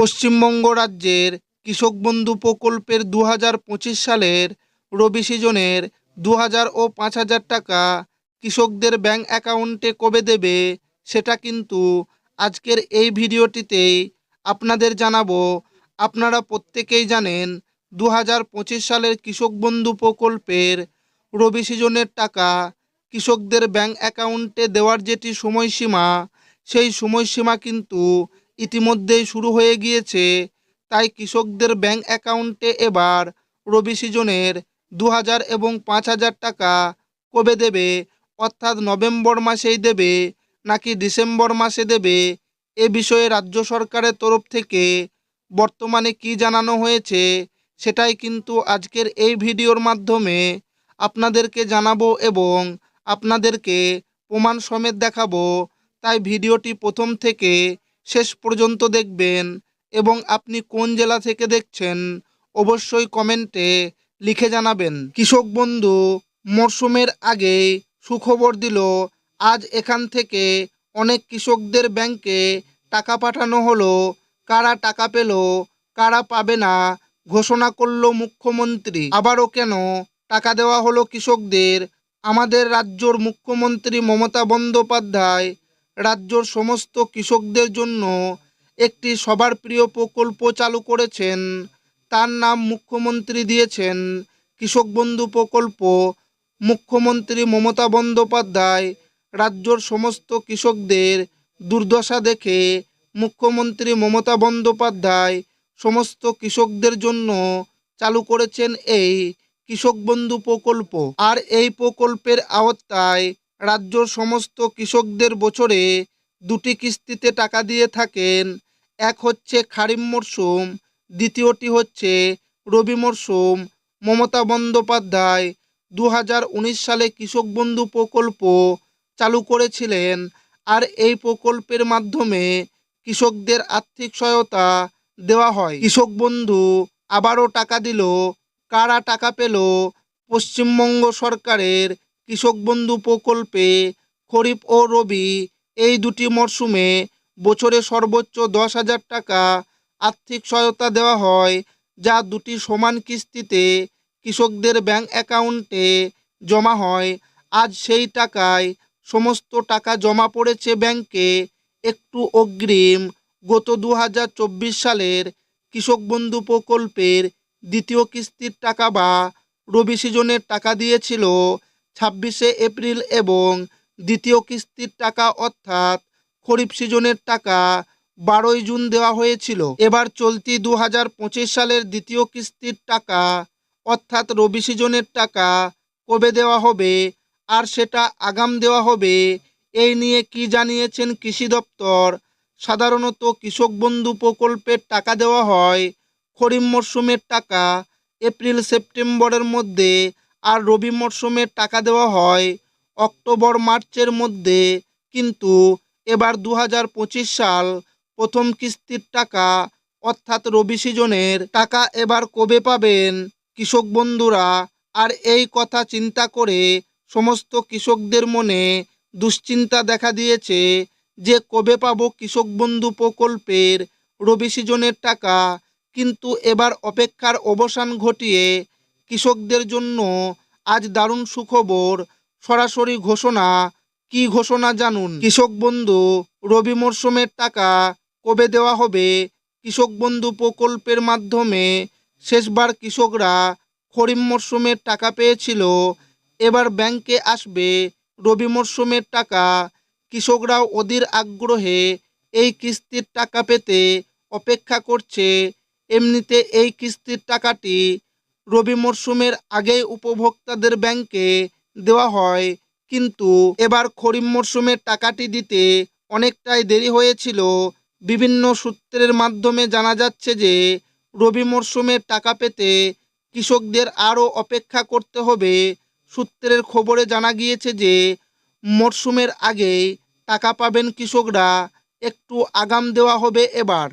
পশ্চিমবঙ্গ রাজ্যের কৃষক বন্ধু প্রকল্পের দু হাজার পঁচিশ সালের রবি সিজনের দু হাজার ও পাঁচ হাজার টাকা কৃষকদের ব্যাংক অ্যাকাউন্টে কবে দেবে সেটা কিন্তু আজকের এই ভিডিওটিতেই আপনাদের জানাব। আপনারা প্রত্যেকেই জানেন দু হাজার পঁচিশ সালের কৃষক বন্ধু প্রকল্পের রবি সিজনের টাকা কৃষকদের ব্যাংক অ্যাকাউন্টে দেওয়ার যেটি সময়সীমা, সেই সময়সীমা কিন্তু ইতিমধ্যেই শুরু হয়ে গিয়েছে, তাই কৃষকদের ব্যাংক অ্যাকাউন্টে এবার রবি সিজনের দু হাজার এবং পাঁচ হাজার টাকা কবে দেবে, অর্থাৎ নভেম্বর মাসেই দেবে নাকি ডিসেম্বর মাসে দেবে, এ বিষয়ে রাজ্য সরকারের তরফ থেকে বর্তমানে কি জানানো হয়েছে সেটাই কিন্তু আজকের এই ভিডিওর মাধ্যমে আপনাদেরকে জানাব এবং আপনাদেরকে প্রমাণ সমেত দেখাবো। তাই ভিডিওটি প্রথম থেকে শেষ পর্যন্ত দেখবেন এবং আপনি কোন জেলা থেকে দেখছেন অবশ্যই কমেন্টে লিখে জানাবেন। কৃষক বন্ধু, মরশুমের আগেই সুখবর দিল, আজ এখান থেকে অনেক কৃষকদের ব্যাংকে টাকা পাঠানো হলো, কারা টাকা পেল, কারা পাবে না ঘোষণা করল মুখ্যমন্ত্রী। আবারও কেন টাকা দেওয়া হলো কৃষকদের? আমাদের রাজ্যর মুখ্যমন্ত্রী মমতা বন্দ্যোপাধ্যায় রাজ্যর সমস্ত কৃষকদের জন্য একটি সবার প্রিয় প্রকল্প চালু করেছেন। তার নাম মুখ্যমন্ত্রী দিয়েছেন কৃষক বন্ধু প্রকল্প। মুখ্যমন্ত্রী মমতা বন্দ্যোপাধ্যায় রাজ্যর সমস্ত কৃষকদের দুর্দশা দেখে মুখ্যমন্ত্রী মমতা বন্দ্যোপাধ্যায় সমস্ত কৃষকদের জন্য চালু করেছেন এই কৃষক বন্ধু প্রকল্প। আর এই প্রকল্পের আওতায় রাজ্যর সমস্ত কৃষকদের বছরে দুটি কিস্তিতে টাকা দিয়ে থাকেন। এক হচ্ছে খারিফ মরশুম দ্বিতীয়টি হচ্ছে রবি মরশুম মমতা বন্দ্যোপাধ্যায় দু হাজার উনিশ সালে কৃষক বন্ধু প্রকল্প চালু করেছিলেন আর এই প্রকল্পের মাধ্যমে কৃষকদের আর্থিক সহায়তা দেওয়া হয়। কৃষক বন্ধু আবারও টাকা দিল, কারা টাকা পেল? পশ্চিমবঙ্গ সরকারের কৃষক বন্ধু প্রকল্পে খরিফ ও রবি এই দুটি মরশুমে বছরে সর্বোচ্চ দশ হাজার টাকা আর্থিক সহায়তা দেওয়া হয়, যা দুটি সমান কিস্তিতে কৃষকদের ব্যাংক অ্যাকাউন্টে জমা হয়। আজ সেই টাকায় সমস্ত টাকা জমা পড়েছে ব্যাংকে। একটু অগ্রিম, গত দু হাজার চব্বিশ সালের কৃষক বন্ধু প্রকল্পের দ্বিতীয় কিস্তির টাকা বা রবি সিজনের টাকা দিয়েছিল ছাব্বিশে এপ্রিল এবং দ্বিতীয় কিস্তির টাকা অর্থাৎ খরিফ সিজনের টাকা বারোই জুন দেওয়া হয়েছিল। এবার চলতি দু হাজার পঁচিশ সালের দ্বিতীয় কিস্তির টাকা অর্থাৎ রবি সিজনের টাকা কবে দেওয়া হবে আর সেটা আগাম দেওয়া হবে, এই নিয়ে কি জানিয়েছেন কৃষি দপ্তর? সাধারণত কৃষক বন্ধু প্রকল্পের টাকা দেওয়া হয় খরিফ মরশুমের টাকা এপ্রিল সেপ্টেম্বরের মধ্যে আর রবি মরশুমের টাকা দেওয়া হয় অক্টোবর মার্চের মধ্যে। কিন্তু এবার দু হাজার পঁচিশ সাল প্রথম কিস্তির টাকা, অর্থাৎ রবি সিজনের টাকা এবার কবে পাবেন কৃষক বন্ধুরা? আর এই কথা চিন্তা করে সমস্ত কৃষকদের মনে দুশ্চিন্তা দেখা দিয়েছে যে কবে পাবো কৃষক বন্ধু প্রকল্পের রবি সিজনের টাকা। কিন্তু এবার অপেক্ষার অবসান ঘটিয়ে কৃষকদের জন্য আজ দারুণ সুখবর। সরাসরি ঘোষণা, কি ঘোষণা জানুন? কৃষক বন্ধু, রবি মরশুমের টাকা কবে দেওয়া হবে? কৃষক বন্ধু প্রকল্পের মাধ্যমে শেষবার কৃষকরা খরিফ মরশুমের টাকা পেয়েছিল। এবার ব্যাংকে আসবে রবি মরশুমের টাকা। কৃষকরাও অধীর আগ্রহে এই কিস্তির টাকা পেতে অপেক্ষা করছে। এমনিতে এই কিস্তির টাকাটি রবি মরশুমের আগেই উপভোক্তাদের ব্যাংকে দেওয়া হয়, কিন্তু এবার খরিফ মরশুমের টাকাটি দিতে অনেকটাই দেরি হয়েছিল। বিভিন্ন সূত্রের মাধ্যমে জানা যাচ্ছে যে, রবি মরশুমের টাকা পেতে কৃষকদের আরও অপেক্ষা করতে হবে। সূত্রের খবরে জানা গিয়েছে যে মরশুমের আগেই টাকা পাবেন কৃষকরা, একটু আগাম দেওয়া হবে এবার।